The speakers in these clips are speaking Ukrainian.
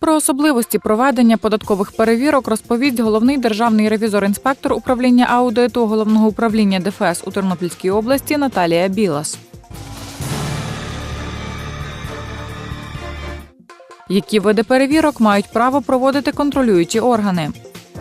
Про особливості проведення податкових перевірок розповість головний державний ревізор-інспектор управління аудиту головного управління ДФС у Тернопільській області Наталія Білас. Які види перевірок мають право проводити контролюючі органи?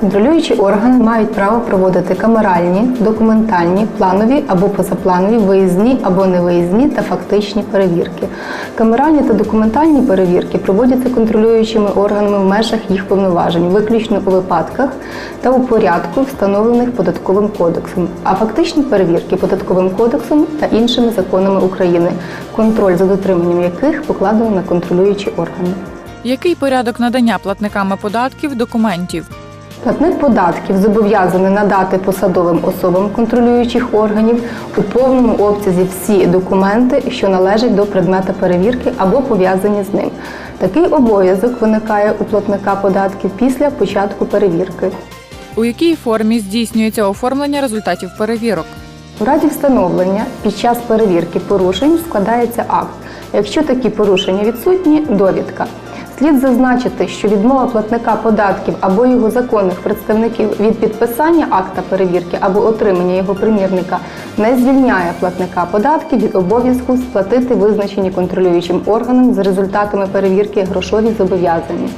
Контролюючі органи мають право проводити камеральні, документальні, планові або позапланові, виїзні або невиїзні та фактичні перевірки. Камеральні та документальні перевірки проводяться контролюючими органами в межах їх повноважень, виключно у випадках та у порядку, встановлених податковим кодексом, а фактичні перевірки податковим кодексом та іншими законами України, контроль за дотриманням яких покладено на контролюючі органи. Який порядок надання платниками податків документів? Платник податків зобов'язаний надати посадовим особам контролюючих органів у повному обсязі всі документи, що належать до предмета перевірки або пов'язані з ним. Такий обов'язок виникає у платника податків після початку перевірки. У якій формі здійснюється оформлення результатів перевірок? У разі встановлення під час перевірки порушень складається акт. Якщо такі порушення відсутні, довідка. Слід зазначити, що відмова платника податків або його законних представників від підписання акта перевірки або отримання його примірника не звільняє платника податків від обов'язку сплатити визначені контролюючим органом за результатами перевірки грошові зобов'язання.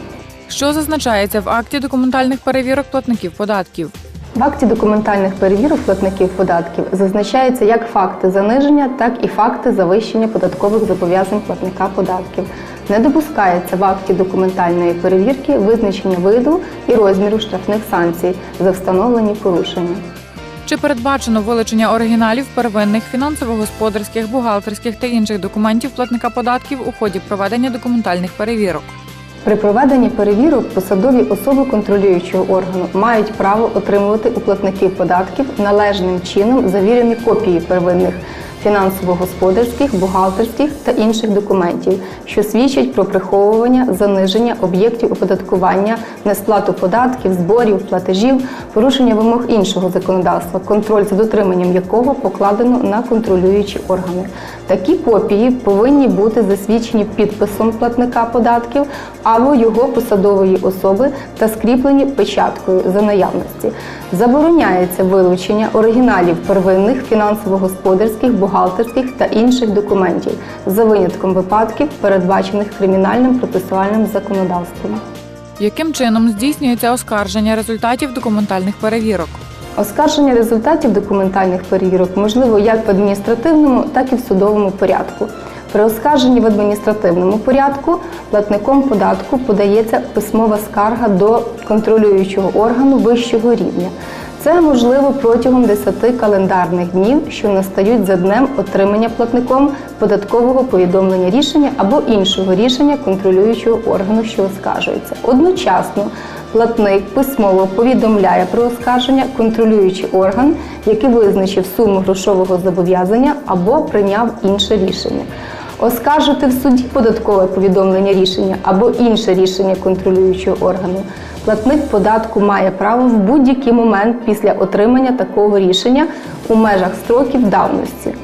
Що зазначається в акті документальних перевірок платників податків? В акті документальних перевірок платників податків зазначаються як факти заниження, так і факти завищення податкових зобов'язань платника податків. Не допускається в акті документальної перевірки визначення виду і розміру штрафних санкцій за встановлені порушення. Чи передбачено вилучення оригіналів первинних фінансово-господарських, бухгалтерських та інших документів платника податків у ході проведення документальних перевірок? При проведенні перевірок посадові особи контролюючого органу мають право отримувати у платників податків належним чином завірені копії первинних фінансово-господарських, бухгалтерських та інших документів, що свідчать про приховування, заниження об'єктів оподаткування, несплату податків, зборів, платежів, порушення вимог іншого законодавства, контроль за дотриманням якого покладено на контролюючі органи. Такі копії повинні бути засвідчені підписом платника податків або його посадової особи та скріплені печаткою за наявності. Забороняється вилучення оригіналів первинних фінансово-господарських, бухгалтерських та інших документів за винятком випадків, передбачених кримінальним процесуальним законодавством. Яким чином здійснюється оскарження результатів документальних перевірок? Оскарження результатів документальних перевірок можливо як в адміністративному, так і в судовому порядку. При оскарженні в адміністративному порядку платником податку подається письмова скарга до контролюючого органу вищого рівня. Це можливо протягом 10 календарних днів, що настають за днем отримання платником податкового повідомлення рішення або іншого рішення контролюючого органу, що оскаржується. Одночасно платник письмово повідомляє про оскарження контролюючий орган, який визначив суму грошового зобов'язання або прийняв інше рішення. Оскаржити в суді податкове повідомлення рішення або інше рішення контролюючого органу. Платник податку має право в будь-який момент після отримання такого рішення у межах строків давності.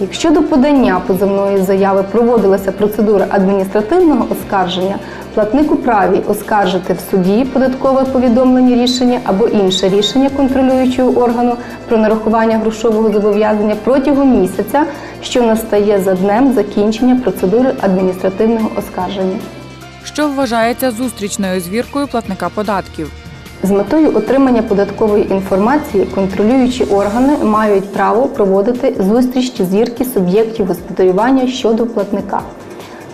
Якщо до подання позовної заяви проводилася процедура адміністративного оскарження, платник у праві оскаржити в суді податкове повідомлення рішення або інше рішення контролюючого органу про нарахування грошового зобов'язання протягом місяця, що настає за днем закінчення процедури адміністративного оскарження. Що вважається зустрічною звіркою платника податків? З метою отримання податкової інформації контролюючі органи мають право проводити зустріч звірки суб'єктів господарювання щодо платника.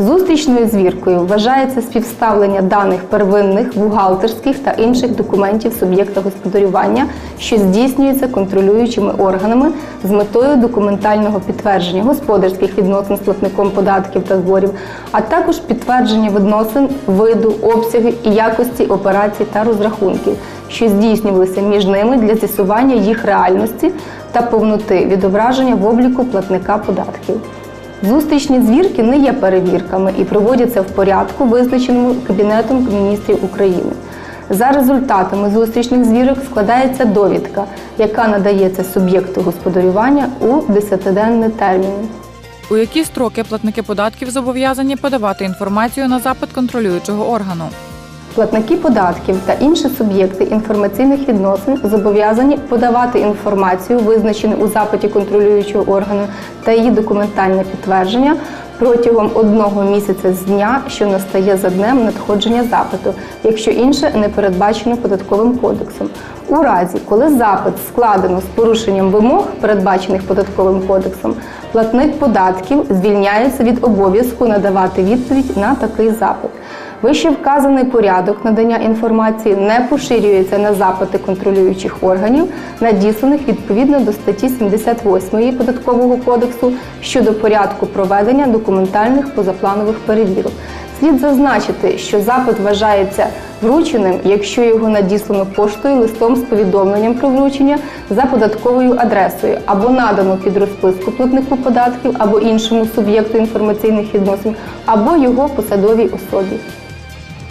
Зустрічною звіркою вважається співставлення даних первинних, бухгалтерських та інших документів суб'єкта господарювання, що здійснюється контролюючими органами з метою документального підтвердження господарських відносин з платником податків та зборів, а також підтвердження відносин виду, обсяги і якості операцій та розрахунків, що здійснювалися між ними для з'ясування їх реальності та повноти відображення в обліку платника податків. Зустрічні звірки не є перевірками і проводяться в порядку, визначеному Кабінетом міністрів України. За результатами зустрічних звірок складається довідка, яка надається суб'єкту господарювання у 10-денний термін. У які строки платники податків зобов'язані подавати інформацію на запит контролюючого органу? Платники податків та інші суб'єкти інформаційних відносин зобов'язані подавати інформацію, визначену у запиті контролюючого органу, та її документальне підтвердження протягом одного місяця з дня, що настає за днем надходження запиту, якщо інше не передбачено податковим кодексом. У разі, коли запит складено з порушенням вимог, передбачених податковим кодексом, платник податків звільняється від обов'язку надавати відповідь на такий запит. Вище вказаний порядок надання інформації не поширюється на запити контролюючих органів, надісланих відповідно до статті 78 Податкового кодексу щодо порядку проведення документальних позапланових перевірок. Слід зазначити, що запит вважається врученим, якщо його надіслано поштою листом з повідомленням про вручення за податковою адресою або надано під розписку платнику податків або іншому суб'єкту інформаційних відносин, або його посадовій особі.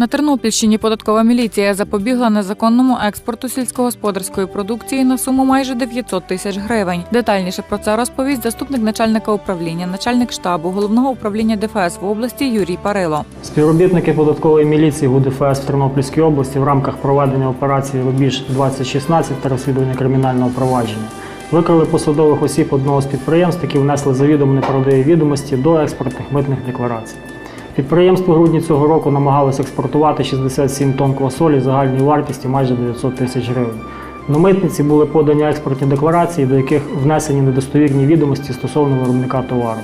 На Тернопільщині податкова міліція запобігла незаконному експорту сільськогосподарської продукції на суму майже 900 тисяч гривень. Детальніше про це розповість заступник начальника управління, начальник штабу головного управління ДФС в області Юрій Парило. Співробітники податкової міліції ГУДФС в Тернопільській області в рамках проведення операції Рубіж 2016 та розслідування кримінального провадження викрили посадових осіб одного з підприємств, які внесли завідомо неправдиві відомості до експортних митних декларацій. Підприємство грудні цього року намагалось експортувати 67 тонн квасолі загальною вартістю майже 900 тисяч гривень. На митниці були подані експортні декларації, до яких внесені недостовірні відомості стосовно виробника товару.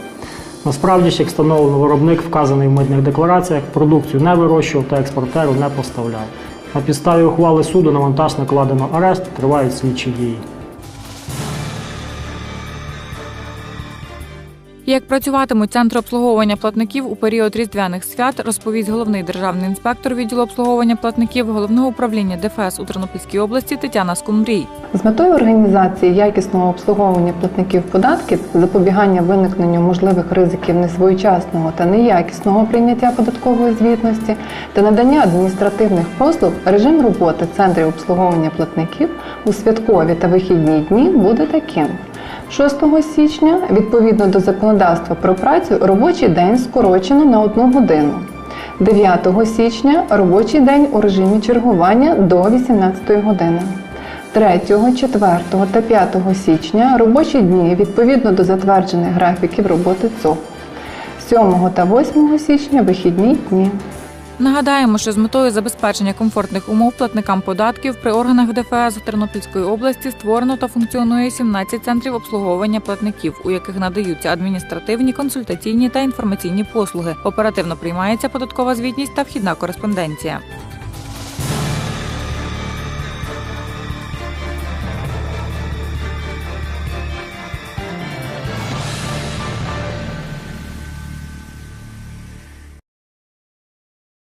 Насправді ж, як встановлено, виробник, вказаний в митних деклараціях, продукцію не вирощував та експортеру не поставляв. На підставі ухвали суду на вантаж накладено арешт, тривають слідчі дії. Як працюватимуть центри обслуговування платників у період різдвяних свят, розповість головний державний інспектор відділу обслуговування платників головного управління ДФС у Тернопільській області Тетяна Скумбрій. З метою організації якісного обслуговування платників податків, запобігання виникненню можливих ризиків несвоєчасного та неякісного прийняття податкової звітності та надання адміністративних послуг, режим роботи центрів обслуговування платників у святкові та вихідні дні буде таким. 6 січня, відповідно до законодавства про працю, робочий день скорочено на одну годину. 9 січня робочий день у режимі чергування до 18 години. 3, 4 та 5 січня робочі дні відповідно до затверджених графіків роботи ЦОВ. 7 та 8 січня вихідні дні. Нагадаємо, що з метою забезпечення комфортних умов платникам податків при органах ДФС Тернопільської області створено та функціонує 17 центрів обслуговування платників, у яких надаються адміністративні, консультаційні та інформаційні послуги. Оперативно приймається податкова звітність та вхідна кореспонденція.